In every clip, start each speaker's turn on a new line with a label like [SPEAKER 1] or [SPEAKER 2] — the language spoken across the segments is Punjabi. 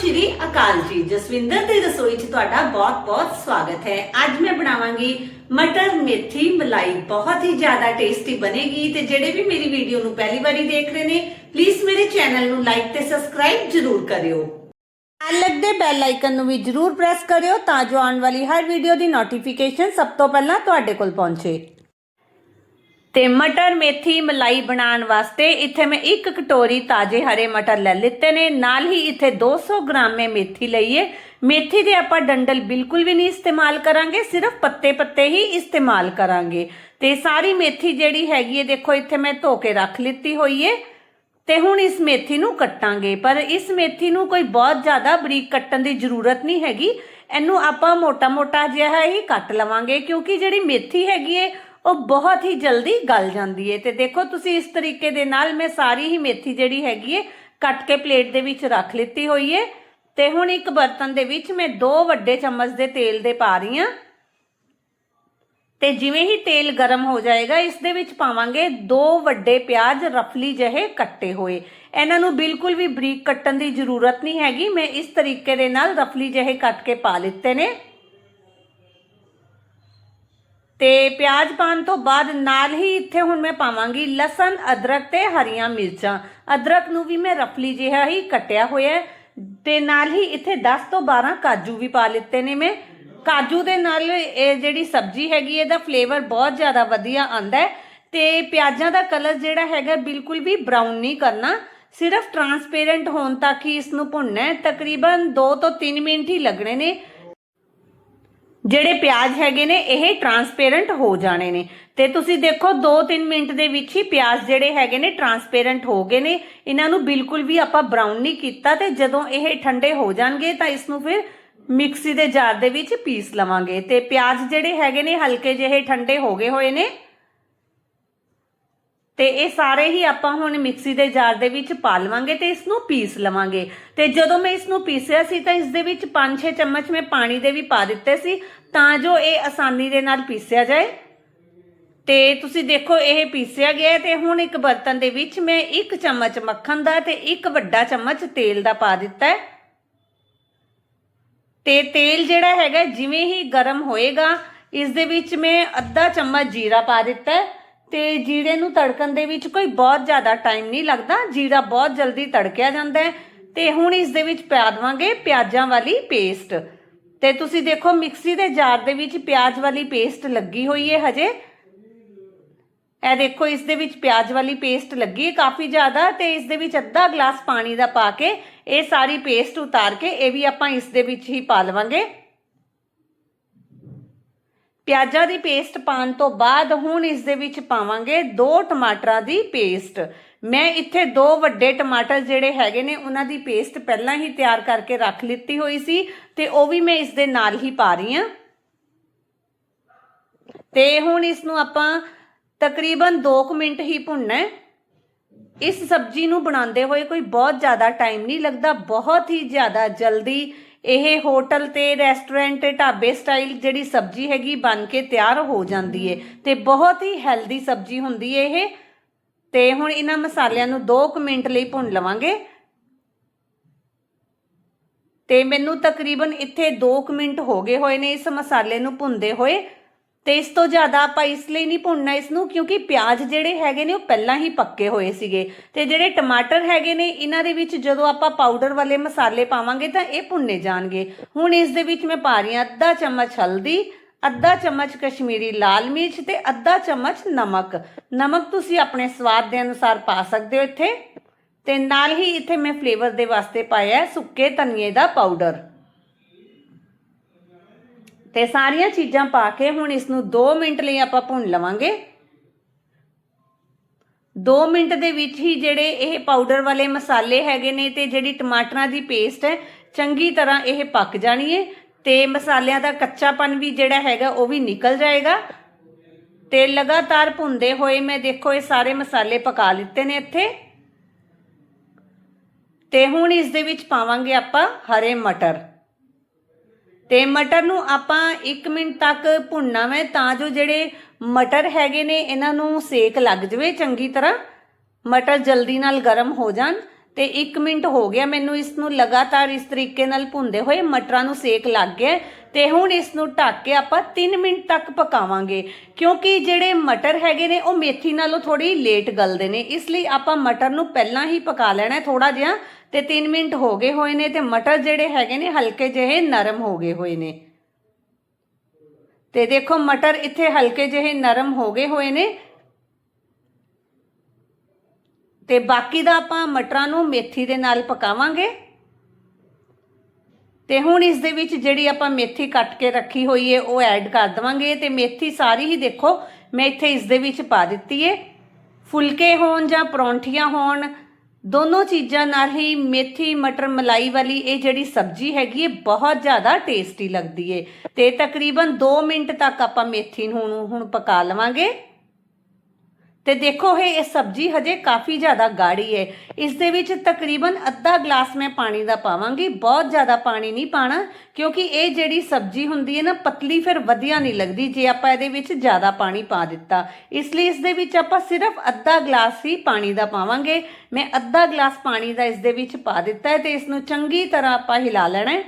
[SPEAKER 1] ਸ਼੍ਰੀ ਅਕਾਲ ਜੀ। ਜਸਵਿੰਦਰ ਦੀ ਰਸੋਈ 'ਚ ਤੁਹਾਡਾ ਬਹੁਤ-ਬਹੁਤ ਸਵਾਗਤ ਹੈ। ਅੱਜ ਮੈਂ ਬਣਾਵਾਂਗੀ ਮਟਰ ਮੇਥੀ ਮਲਾਈ। ਬਹੁਤ ਹੀ ਜ਼ਿਆਦਾ ਟੇਸਟੀ ਬਣੇਗੀ ਤੇ ਜਿਹੜੇ ਵੀ ਮੇਰੀ ਵੀਡੀਓ ਨੂੰ ਪਹਿਲੀ ਵਾਰੀ ਦੇਖ ਰਹੇ ਨੇ ਪਲੀਜ਼ ਮੇਰੇ ਚੈਨਲ ਨੂੰ ਲਾਈਕ ਤੇ ਸਬਸਕ੍ਰਾਈਬ ਜ਼ਰੂਰ ਕਰਿਓ। ਨਾਲ ਲੱਗਦੇ ਬੈਲ ਆਈਕਨ ਨੂੰ ਵੀ ਜ਼ਰੂਰ ਪ੍ਰੈਸ ਕਰਿਓ ਤਾਂ ਜੋ ਆਉਣ ਵਾਲੀ ਹਰ ਵੀਡੀਓ ਦੀ ਨੋਟੀਫਿਕੇਸ਼ਨ ਸਭ ਤੋਂ ਪਹਿਲਾਂ ਤੁਹਾਡੇ ਕੋਲ ਪਹੁੰਚੇ। ਤੇ ਮਟਰ ਮੇਥੀ ਮਲਾਈ ਬਣਾਉਣ ਵਾਸਤੇ ਇੱਥੇ ਮੈਂ ਇੱਕ ਕਟੋਰੀ ਤਾਜ਼ੇ ਹਰੇ ਮਟਰ ਲੈ ਲਿੱਤੇ ਨੇ। ਨਾਲ ਹੀ ਇੱਥੇ 200 ਗ੍ਰਾਮ ਮੈਂ ਮੇਥੀ ਲਈਏ ਮੇਥੀ ਦੇ ਆਪਾਂ ਡੰਡਲ ਬਿਲਕੁਲ ਵੀ ਨਹੀਂ ਇਸਤੇਮਾਲ ਕਰਾਂਗੇ, ਸਿਰਫ ਪੱਤੇ ਪੱਤੇ ਹੀ ਇਸਤੇਮਾਲ ਕਰਾਂਗੇ। ਤੇ ਸਾਰੀ ਮੇਥੀ ਜਿਹੜੀ ਹੈਗੀ ਹੈ ਦੇਖੋ ਇੱਥੇ ਮੈਂ ਧੋ ਕੇ ਰੱਖ ਲਿੱਤੀ ਹੋਈ ਹੈ ਤੇ ਹੁਣ ਇਸ ਮੇਥੀ ਨੂੰ ਕੱਟਾਂਗੇ। ਪਰ ਇਸ ਮੇਥੀ ਨੂੰ ਕੋਈ ਬਹੁਤ ਜ਼ਿਆਦਾ ਬਰੀਕ ਕੱਟਣ ਦੀ ਜ਼ਰੂਰਤ ਨਹੀਂ ਹੈਗੀ। ਇਹਨੂੰ ਆਪਾਂ ਮੋਟਾ-ਮੋਟਾ ਜਿਹਾ ਹੀ ਕੱਟ ਲਵਾਂਗੇ ਕਿਉਂਕਿ ਜਿਹੜੀ ਮੇਥੀ ਹੈਗੀ ਹੈ ਉਹ ਬਹੁਤ ਹੀ ਜਲਦੀ ਗਲ ਜਾਂਦੀ ਹੈ ਤੇ ਦੇਖੋ, ਤੁਸੀਂ ਇਸ ਤਰੀਕੇ ਦੇ ਨਾਲ ਮੈਂ ਸਾਰੀ ਹੀ ਮੇਥੀ ਜਿਹੜੀ ਹੈਗੀ ਹੈ ਕੱਟ ਕੇ ਪਲੇਟ ਦੇ ਵਿੱਚ ਰੱਖ ਲਿੱਤੀ ਹੋਈ ਹੈ ਤੇ ਹੁਣ ਇੱਕ ਬਰਤਨ ਦੇ ਵਿੱਚ ਮੈਂ ਦੋ ਵੱਡੇ ਚਮਚ ਦੇ ਤੇਲ ਦੇ ਪਾ ਰਹੀ ਹਾਂ ਤੇ ਜਿਵੇਂ ਹੀ ਤੇਲ ਗਰਮ ਹੋ ਜਾਏਗਾ, ਇਸ ਦੇ ਵਿੱਚ ਪਾਵਾਂਗੇ ਦੋ ਵੱਡੇ ਪਿਆਜ਼ ਰਫਲੀ ਜਿਹੇ ਕੱਟੇ ਹੋਏ। ਇਹਨਾਂ ਨੂੰ ਬਿਲਕੁਲ ਵੀ ਬਰੀਕ ਕੱਟਣ ਦੀ ਜ਼ਰੂਰਤ ਨਹੀਂ ਹੈਗੀ। ਮੈਂ ਇਸ ਤਰੀਕੇ ਦੇ ਨਾਲ ਰਫਲੀ ਜਿਹੇ ਕੱਟ ਕੇ ਪਾ ਲਿੱਤੇ ਨੇ। ਤੇ ਪਿਆਜ਼ ਪਾਣ ਤੋਂ ਬਾਅਦ ਨਾਲ ਹੀ ਇੱਥੇ ਹੁਣ ਮੈਂ ਪਾਵਾਂਗੀ ਲਸਣ, ਅਦਰਕ ਤੇ ਹਰੀਆਂ ਮਿਰਚਾਂ। ਅਦਰਕ ਨੂੰ ਵੀ ਮੈਂ ਰਫਲੀ ਜਿਹਾ ਹੀ ਕੱਟਿਆ ਹੋਇਆ ਹੈ ਤੇ ਨਾਲ ਹੀ ਇੱਥੇ 10 ਤੋਂ 12 ਕਾਜੂ ਵੀ ਪਾ ਲਿੱਤੇ ਨੇ ਮੈਂ। ਕਾਜੂ ਦੇ ਨਾਲ ਇਹ ਜਿਹੜੀ ਸਬਜ਼ੀ ਹੈਗੀ, ਇਹਦਾ ਫਲੇਵਰ ਬਹੁਤ ਜ਼ਿਆਦਾ ਵਧੀਆ ਆਂਦਾ ਹੈ ਤੇ ਪਿਆਜ਼ਾਂ ਦਾ ਕਲਰ ਜਿਹੜਾ ਹੈਗਾ ਬਿਲਕੁਲ ਵੀ ਬਰਾਊਨ ਨਹੀਂ ਕਰਨਾ। ਸਿਰਫ ਟਰਾਂਸਪੇਰੈਂਟ ਹੋਣ ਤੱਕ ਹੀ ਇਸ ਨੂੰ ਭੁੰਨਣਾ ਹੈ। ਤਕਰੀਬਨ 2 ਤੋਂ 3 ਮਿੰਟ ਹੀ ਲੱਗਣੇ ਨੇ। ਜਿਹੜੇ ਪਿਆਜ਼ ਹੈਗੇ ਨੇ, ਇਹ ਟਰਾਂਸਪੇਰੈਂਟ ਹੋ ਜਾਣੇ ਨੇ। ਤੇ ਤੁਸੀਂ ਦੇਖੋ 2-3 ਮਿੰਟ ਦੇ ਵਿੱਚ ਹੀ ਪਿਆਜ਼ ਜਿਹੜੇ ਹੈਗੇ ਨੇ ਟਰਾਂਸਪੇਰੈਂਟ ਹੋ ਗਏ ਨੇ। ਇਹਨਾਂ ਨੂੰ ਬਿਲਕੁਲ ਵੀ ਆਪਾਂ ਬਰਾਊਨ ਨਹੀਂ ਕੀਤਾ ਤੇ ਜਦੋਂ ਇਹ ਠੰਡੇ ਹੋ ਜਾਣਗੇ ਤਾਂ ਇਸ ਨੂੰ ਫਿਰ ਮਿਕਸੀ ਦੇ ਜਾਰ ਦੇ ਵਿੱਚ ਪੀਸ ਲਵਾਂਗੇ। ਤੇ ਪਿਆਜ਼ ਜਿਹੜੇ ਹੈਗੇ ਨੇ, ਹਲਕੇ ਜਿਹੇ ਠੰਡੇ ਹੋ ਗਏ ਹੋਏ ਨੇ। ਤੇ ਇਹ ਸਾਰੇ ਹੀ ਆਪਾਂ ਹੁਣ ਮਿਕਸੀ ਦੇ ਜਾਰ ਦੇ ਵਿੱਚ ਪਾ ਲਵਾਂਗੇ ਤੇ ਇਸ ਨੂੰ ਪੀਸ ਲਵਾਂਗੇ। ਤੇ ਜਦੋਂ ਮੈਂ ਇਸ ਨੂੰ ਪੀਸਿਆ ਸੀ ਤਾਂ ਇਸ ਦੇ ਵਿੱਚ 5-6 ਚਮਚ ਮੈਂ ਪਾਣੀ ਦੇ ਵੀ ਪਾ ਦਿੱਤੇ ਸੀ ਤਾਂ ਜੋ ਇਹ ਆਸਾਨੀ ਦੇ ਨਾਲ ਪੀਸਿਆ ਜਾਏ। ਤੇ ਤੁਸੀਂ ਦੇਖੋ ਇਹ ਪੀਸਿਆ ਗਿਆ ਹੈ ਤੇ ਹੁਣ ਇੱਕ ਬਰਤਨ ਦੇ ਵਿੱਚ ਮੈਂ ਇੱਕ ਚਮਚ ਮੱਖਣ ਦਾ ਤੇ ਇੱਕ ਵੱਡਾ ਚਮਚ ਤੇਲ ਦਾ ਪਾ ਦਿੱਤਾ ਹੈ। ਤੇ ਤੇਲ ਜਿਹੜਾ ਹੈਗਾ ਜਿਵੇਂ ਹੀ ਗਰਮ ਹੋਏਗਾ ਇਸ ਦੇ ਵਿੱਚ ਮੈਂ ਅੱਧਾ ਚਮਚ ਜੀਰਾ ਪਾ ਦਿੱਤਾ ਹੈ। ਤੇ ਜੀਰੇ ਨੂੰ ਤੜਕਣ ਦੇ ਵਿੱਚ ਕੋਈ ਬਹੁਤ ਜ਼ਿਆਦਾ ਟਾਈਮ ਨਹੀਂ ਲੱਗਦਾ। ਜੀਰਾ ਬਹੁਤ ਜਲਦੀ ਤੜਕਿਆ ਜਾਂਦਾ ਹੈ ਤੇ ਹੁਣ ਇਸ ਦੇ ਵਿੱਚ ਪਾ ਦਵਾਂਗੇ ਪਿਆਜ਼ਾਂ ਵਾਲੀ ਪੇਸਟ ਤੇ ਤੁਸੀਂ ਦੇਖੋ ਮਿਕਸੀ ਦੇ ਜਾਰ ਦੇ ਵਿੱਚ ਪਿਆਜ਼ ਵਾਲੀ ਪੇਸਟ ਲੱਗੀ ਹੋਈ ਹੈ ਹਜੇ। ਇਹ ਦੇਖੋ ਇਸ ਦੇ ਵਿੱਚ ਪਿਆਜ਼ ਵਾਲੀ ਪੇਸਟ ਲੱਗੀ ਹੈ ਕਾਫੀ ਜ਼ਿਆਦਾ ਤੇ ਇਸ ਦੇ ਵਿੱਚ ਅੱਧਾ ਗਲਾਸ ਪਾਣੀ ਦਾ ਪਾ ਕੇ ਇਹ ਸਾਰੀ ਪੇਸਟ ਉਤਾਰ ਕੇ ਇਹ ਵੀ ਆਪਾਂ ਇਸ ਦੇ ਵਿੱਚ ਹੀ ਪਾ ਲਵਾਂਗੇ। ਪਿਆਜ਼ਾਂ ਦੀ ਪੇਸਟ ਪਾਣ ਤੋਂ ਬਾਅਦ ਹੁਣ ਇਸ ਦੇ ਵਿੱਚ ਪਾਵਾਂਗੇ ਦੋ ਟਮਾਟਰਾਂ ਦੀ ਪੇਸਟ। ਮੈਂ ਇੱਥੇ ਦੋ ਵੱਡੇ ਟਮਾਟਰ ਜਿਹੜੇ ਹੈਗੇ ਨੇ, ਉਹਨਾਂ ਦੀ ਪੇਸਟ ਪਹਿਲਾਂ ਹੀ ਤਿਆਰ ਕਰਕੇ ਰੱਖ ਲਿੱਤੀ ਹੋਈ ਸੀ ਤੇ ਉਹ ਵੀ ਮੈਂ ਇਸ ਦੇ ਨਾਲ ਹੀ ਪਾ ਰਹੀ ਹਾਂ। ਤੇ ਹੁਣ ਇਸ ਨੂੰ ਆਪਾਂ ਤਕਰੀਬਨ 2 ਮਿੰਟ ਹੀ ਭੁੰਨਣਾ ਹੈ। ਇਸ ਸਬਜ਼ੀ ਨੂੰ ਬਣਾਉਂਦੇ ਹੋਏ ਕੋਈ ਬਹੁਤ ਜ਼ਿਆਦਾ ਟਾਈਮ ਨਹੀਂ ਲੱਗਦਾ, ਬਹੁਤ ਹੀ ਜ਼ਿਆਦਾ ਜਲਦੀ ਇਹ ਹੋਟਲ ਤੇ ਰੈਸਟੋਰੈਂਟ ਢਾਬੇ ਸਟਾਈਲ ਜਿਹੜੀ ਸਬਜ਼ੀ ਹੈਗੀ ਬਣ ਕੇ ਤਿਆਰ ਹੋ ਜਾਂਦੀ ਏ ਤੇ ਬਹੁਤ ਹੀ ਹੈਲਦੀ ਸਬਜ਼ੀ ਹੁੰਦੀ ਏ ਇਹ। ਤੇ ਹੁਣ ਇਹਨਾਂ ਮਸਾਲਿਆਂ ਨੂੰ 2 ਮਿੰਟ ਲਈ ਭੁੰਨ ਲਵਾਂਗੇ। ਤੇ ਮੈਨੂੰ ਤਕਰੀਬਨ ਇੱਥੇ 2 ਮਿੰਟ ਹੋ ਗਏ ਹੋਏ ਨੇ ਇਸ ਮਸਾਲੇ ਨੂੰ ਭੁੰਦੇ ਹੋਏ। ਤੇ ਇਸ ਤੋਂ ਜ਼ਿਆਦਾ ਆਪਾਂ ਇਸ ਲਈ ਨਹੀਂ ਭੁੰਨਣਾ ਇਸ ਨੂੰ ਕਿਉਂਕਿ ਪਿਆਜ਼ ਜਿਹੜੇ ਹੈਗੇ ਨੇ ਉਹ ਪਹਿਲਾਂ ਹੀ ਪੱਕੇ ਹੋਏ ਸੀਗੇ। ਤੇ ਜਿਹੜੇ ਟਮਾਟਰ ਹੈਗੇ ਨੇ, ਇਹਨਾਂ ਦੇ ਵਿੱਚ ਜਦੋਂ ਆਪਾਂ ਪਾਊਡਰ ਵਾਲੇ ਮਸਾਲੇ ਪਾਵਾਂਗੇ ਤਾਂ ਇਹ ਭੁੰਨੇ ਜਾਣਗੇ। ਹੁਣ ਇਸ ਦੇ ਵਿੱਚ ਮੈਂ ਪਾ ਰਹੀ ਹਾਂ ਅੱਧਾ ਚਮਚ ਹਲਦੀ, ਅੱਧਾ ਚਮਚ ਕਸ਼ਮੀਰੀ ਲਾਲ ਮਿਰਚ ਤੇ ਅੱਧਾ ਚਮਚ ਨਮਕ। ਨਮਕ ਤੁਸੀਂ ਆਪਣੇ ਸਵਾਦ ਦੇ ਅਨੁਸਾਰ ਪਾ ਸਕਦੇ ਹੋ ਇੱਥੇ। ਤੇ ਨਾਲ ਹੀ ਇੱਥੇ ਮੈਂ ਫਲੇਵਰ ਦੇ ਵਾਸਤੇ ਪਾਇਆ ਸੁੱਕੇ ਧਨੀਏ ਦਾ ਪਾਊਡਰ। ਤੇ ਸਾਰੀਆਂ ਚੀਜ਼ਾਂ ਪਾ ਕੇ ਹੁਣ ਇਸ ਨੂੰ 2 ਮਿੰਟ ਲਈ ਆਪਾਂ ਭੁੰਨ ਲਵਾਂਗੇ। 2 ਮਿੰਟ ਦੇ ਵਿੱਚ ਹੀ ਜਿਹੜੇ ਇਹ ਪਾਊਡਰ ਵਾਲੇ ਮਸਾਲੇ ਹੈਗੇ ਨੇ ਤੇ ਜਿਹੜੀ ਟਮਾਟਰਾਂ ਦੀ ਪੇਸਟ ਹੈ, ਚੰਗੀ ਤਰ੍ਹਾਂ ਇਹ ਪੱਕ ਜਾਣੀ ਹੈ ਤੇ ਮਸਾਲਿਆਂ ਦਾ ਕੱਚਾਪਨ ਵੀ ਜਿਹੜਾ ਹੈਗਾ ਉਹ ਵੀ ਨਿਕਲ ਜਾਏਗਾ। ਤੇ ਲਗਾਤਾਰ ਭੁੰਦੇ ਹੋਏ ਮੈਂ ਦੇਖੋ ਇਹ ਸਾਰੇ ਮਸਾਲੇ ਪਕਾ ਲਿੱਤੇ ਨੇ ਇੱਥੇ। ਤੇ ਹੁਣ ਇਸ ਦੇ ਵਿੱਚ ਪਾਵਾਂਗੇ ਆਪਾਂ ਹਰੇ ਮਟਰ। ਤੇ ਮਟਰ ਨੂੰ ਆਪਾਂ 1 ਮਿੰਟ ਤੱਕ ਭੁੰਨਣਾ ਹੈ ਤਾਂ ਜੋ ਜਿਹੜੇ ਮਟਰ ਹੈਗੇ ਨੇ, ਇਹਨਾਂ ਨੂੰ ਸੇਕ ਲੱਗ ਜਵੇ ਚੰਗੀ ਤਰ੍ਹਾਂ। ਮਟਰ ਜਲਦੀ ਨਾਲ ਗਰਮ ਹੋ ਜਾਣ। ਤੇ 1 ਮਿੰਟ ਹੋ ਗਿਆ ਮੈਨੂੰ ਇਸ ਨੂੰ ਲਗਾਤਾਰ ਇਸ ਤਰੀਕੇ ਨਾਲ ਭੁੰਦੇ ਹੋਏ ਮਟਰਾਂ ਨੂੰ ਸੇਕ ਲੱਗ ਗਿਆ ਹੈ ਤੇ ਹੁਣ ਇਸ ਨੂੰ ਢੱਕ ਕੇ ਆਪਾਂ 3 ਮਿੰਟ ਤੱਕ ਪਕਾਵਾਂਗੇ। ਕਿਉਂਕਿ ਜਿਹੜੇ ਮਟਰ ਹੈਗੇ ਨੇ, ਉਹ ਮੇਥੀ ਨਾਲੋਂ ਥੋੜੀ ਲੇਟ ਗਲਦੇ ਨੇ। ਇਸ ਲਈ ਆਪਾਂ ਮਟਰ ਨੂੰ ਪਹਿਲਾਂ ਹੀ ਪਕਾ ਲੈਣਾ ਹੈ ਥੋੜਾ ਜਿਹਾ ਤੇ 3 ਮਿੰਟ ਹੋ ਗਏ ਹੋਏ ਨੇ ਤੇ ਮਟਰ ਜਿਹੜੇ ਹੈਗੇ ਨੇ, ਹਲਕੇ ਜਿਹੇ ਨਰਮ ਹੋ ਗਏ ਹੋਏ ਨੇ। ਤੇ ਦੇਖੋ ਮਟਰ ਇੱਥੇ ਹਲਕੇ ਜਿਹੇ ਨਰਮ ਹੋ ਗਏ ਹੋਏ ਨੇ ਤੇ ਬਾਕੀ ਦਾ ਆਪਾਂ ਮਟਰਾਂ ਨੂੰ ਮੇਥੀ ਦੇ ਨਾਲ ਪਕਾਵਾਂਗੇ। ਤੇ ਹੁਣ ਇਸ ਦੇ ਵਿੱਚ ਜਿਹੜੀ ਆਪਾਂ ਮੇਥੀ ਕੱਟ ਕੇ ਰੱਖੀ ਹੋਈ ਹੈ ਉਹ ਐਡ ਕਰ ਦਵਾਂਗੇ। ਤੇ ਮੇਥੀ ਸਾਰੀ ਹੀ ਦੇਖੋ, ਮੈਂ ਇੱਥੇ ਇਸ ਦੇ ਵਿੱਚ ਪਾ ਦਿੱਤੀ ਹੈ ਫੁਲਕੇ ਹੋਣ ਜਾਂ ਪਰੌਂਠੀਆਂ ਹੋਣ, ਦੋਨੋਂ ਚੀਜ਼ਾਂ ਨਾਲ ਹੀ ਮੇਥੀ, ਮਟਰ, ਮਲਾਈ ਵਾਲੀ ਇਹ ਜਿਹੜੀ ਸਬਜ਼ੀ ਹੈਗੀ ਹੈ ਬਹੁਤ ਜ਼ਿਆਦਾ ਟੇਸਟੀ ਲੱਗਦੀ ਹੈ ਤੇ ਤਕਰੀਬਨ 2 ਮਿੰਟ ਤੱਕ ਆਪਾਂ ਮੇਥੀ ਨੂੰ ਹੁਣ ਪਕਾ ਲਵਾਂਗੇ। ਤੇ ਦੇਖੋ, ਇਹ ਇਹ ਸਬਜ਼ੀ ਹਜੇ ਕਾਫੀ ਜ਼ਿਆਦਾ ਗਾੜੀ ਹੈ ਇਸ ਦੇ ਵਿੱਚ ਤਕਰੀਬਨ ਅੱਧਾ ਗਲਾਸ ਮੈਂ ਪਾਣੀ ਦਾ ਪਾਵਾਂਗੀ। ਬਹੁਤ ਜ਼ਿਆਦਾ ਪਾਣੀ ਨਹੀਂ ਪਾਣਾ, ਕਿਉਂਕਿ ਇਹ ਜਿਹੜੀ ਸਬਜ਼ੀ ਹੁੰਦੀ ਹੈ ਨਾ, ਪਤਲੀ ਫਿਰ ਵਧੀਆ ਨਹੀਂ ਲੱਗਦੀ ਜੇ ਆਪਾਂ ਇਹਦੇ ਵਿੱਚ ਜ਼ਿਆਦਾ ਪਾਣੀ ਪਾ ਦਿੱਤਾ। ਇਸ ਲਈ ਇਸ ਦੇ ਵਿੱਚ ਆਪਾਂ ਸਿਰਫ ਅੱਧਾ ਗਲਾਸ ਹੀ ਪਾਣੀ ਦਾ ਪਾਵਾਂਗੇ। ਮੈਂ ਅੱਧਾ ਗਲਾਸ ਪਾਣੀ ਦਾ ਇਸ ਦੇ ਵਿੱਚ ਪਾ ਦਿੱਤਾ ਹੈ ਤੇ ਇਸ ਨੂੰ ਚੰਗੀ ਤਰ੍ਹਾਂ ਆਪਾਂ ਹਿਲਾ ਲੈਣਾ ਹੈ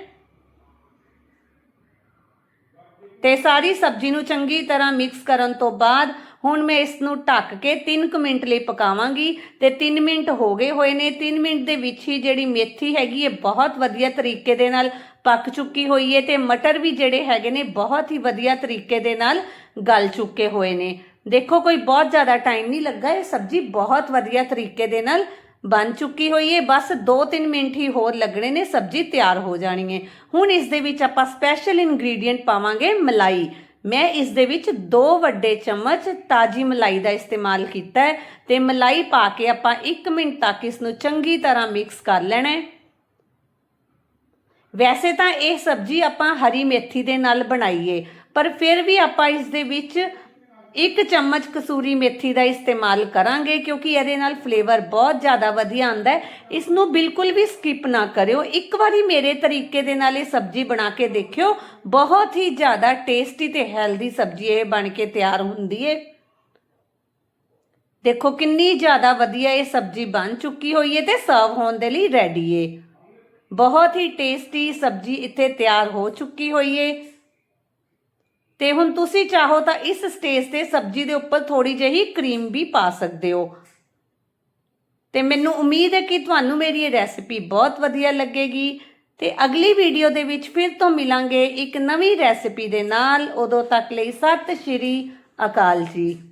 [SPEAKER 1] ਤੇ ਸਾਰੀ ਸਬਜ਼ੀ ਨੂੰ ਚੰਗੀ ਤਰ੍ਹਾਂ ਮਿਕਸ ਕਰਨ ਤੋਂ ਬਾਅਦ ਹੁਣ ਮੈਂ ਇਸ ਨੂੰ ਢੱਕ ਕੇ 3 ਮਿੰਟ ਲਈ ਪਕਾਵਾਂਗੀ ਤੇ 3 ਮਿੰਟ ਹੋ ਗਏ ਹੋਏ ਨੇ। 3 ਮਿੰਟ ਦੇ ਵਿੱਚ ਹੀ ਜਿਹੜੀ ਮੇਥੀ ਹੈਗੀ ਹੈ ਬਹੁਤ ਵਧੀਆ ਤਰੀਕੇ ਦੇ ਨਾਲ ਪੱਕ ਚੁੱਕੀ ਹੋਈ ਹੈ ਤੇ ਮਟਰ ਵੀ ਜਿਹੜੇ ਹੈਗੇ ਨੇ ਬਹੁਤ ਹੀ ਵਧੀਆ ਤਰੀਕੇ ਦੇ ਨਾਲ ਗਲ ਚੁੱਕੇ ਹੋਏ ਨੇ। ਦੇਖੋ ਕੋਈ ਬਹੁਤ ਜ਼ਿਆਦਾ ਟਾਈਮ ਨਹੀਂ ਲੱਗਾ, ਇਹ ਸਬਜ਼ੀ ਬਹੁਤ ਵਧੀਆ ਤਰੀਕੇ ਦੇ ਨਾਲ ਬਣ ਚੁੱਕੀ ਹੋਈ ਹੈ ਬਸ 2-3 ਮਿੰਟ ਹੀ ਹੋਰ ਲੱਗਣੇ ਨੇ, ਸਬਜ਼ੀ ਤਿਆਰ ਹੋ ਜਾਣੀ ਹੈ ਹੁਣ ਇਸ ਦੇ ਵਿੱਚ ਆਪਾਂ ਸਪੈਸ਼ਲ ਇਨਗਰੀਡੀਅੰਟ ਪਾਵਾਂਗੇ ਮਲਾਈ। ਮੈਂ ਇਸ ਦੇ ਵਿੱਚ ਦੋ ਵੱਡੇ ਚਮਚ ਤਾਜੀ ਮਲਾਈ ਦਾ ਇਸਤੇਮਾਲ ਕੀਤਾ ਹੈ ਤੇ ਮਲਾਈ ਪਾ ਕੇ ਆਪਾਂ 1 ਮਿੰਟ ਤੱਕ ਇਸ ਨੂੰ ਚੰਗੀ ਤਰ੍ਹਾਂ ਮਿਕਸ ਕਰ ਲੈਣਾ ਹੈ। ਵੈਸੇ ਤਾਂ ਇਹ ਸਬਜ਼ੀ ਆਪਾਂ ਹਰੀ ਮੇਥੀ ਦੇ ਨਾਲ ਬਣਾਈਏ ਪਰ ਫਿਰ ਵੀ ਆਪਾਂ ਇਸ ਦੇ ਵਿੱਚ ਇੱਕ ਚਮਚ ਕਸੂਰੀ ਮੇਥੀ ਦਾ ਇਸਤੇਮਾਲ ਕਰਾਂਗੇ ਕਿਉਂਕਿ ਇਹਦੇ ਨਾਲ ਫਲੇਵਰ ਬਹੁਤ ਜ਼ਿਆਦਾ ਵਧੀਆ ਆਉਂਦਾ ਹੈ। ਇਸ ਨੂੰ ਬਿਲਕੁਲ ਵੀ ਸਕਿਪ ਨਾ ਕਰਿਓ। ਇੱਕ ਵਾਰੀ ਮੇਰੇ ਤਰੀਕੇ ਦੇ ਨਾਲ ਇਹ ਸਬਜ਼ੀ ਬਣਾ ਕੇ ਦੇਖਿਓ। ਬਹੁਤ ਹੀ ਜ਼ਿਆਦਾ ਟੇਸਟੀ ਤੇ ਹੈਲਦੀ ਸਬਜ਼ੀ ਇਹ ਬਣ ਕੇ ਤਿਆਰ ਹੁੰਦੀ ਹੈ ਦੇਖੋ ਕਿੰਨੀ ਜ਼ਿਆਦਾ ਵਧੀਆ ਇਹ ਸਬਜ਼ੀ ਬਣ ਚੁੱਕੀ ਹੋਈ ਹੈ ਤੇ ਸਰਵ ਹੋਣ ਦੇ ਲਈ ਰੈਡੀ ਹੈ ਬਹੁਤ ਹੀ ਟੇਸਟੀ ਸਬਜ਼ੀ ਇੱਥੇ ਤਿਆਰ ਹੋ ਚੁੱਕੀ ਹੋਈ ਹੈ ਤੇ ਹੁਣ ਤੁਸੀਂ ਚਾਹੋ ਤਾਂ ਇਸ ਸਟੇਜ ਤੇ ਸਬਜ਼ੀ ਦੇ ਉੱਪਰ ਥੋੜੀ ਜਿਹੀ ਕਰੀਮ ਵੀ ਪਾ ਸਕਦੇ ਹੋ। ਤੇ ਮੈਨੂੰ ਉਮੀਦ ਹੈ ਕਿ ਤੁਹਾਨੂੰ ਮੇਰੀ ਇਹ ਰੈਸਿਪੀ ਬਹੁਤ ਵਧੀਆ ਲੱਗੇਗੀ। ਤੇ ਅਗਲੀ ਵੀਡੀਓ ਦੇ ਵਿੱਚ ਫਿਰ ਤੋਂ ਮਿਲਾਂਗੇ ਇੱਕ ਨਵੀਂ ਰੈਸਿਪੀ ਦੇ ਨਾਲ। ਉਦੋਂ ਤੱਕ ਲਈ ਸਤਿ ਸ਼੍ਰੀ ਅਕਾਲ ਜੀ।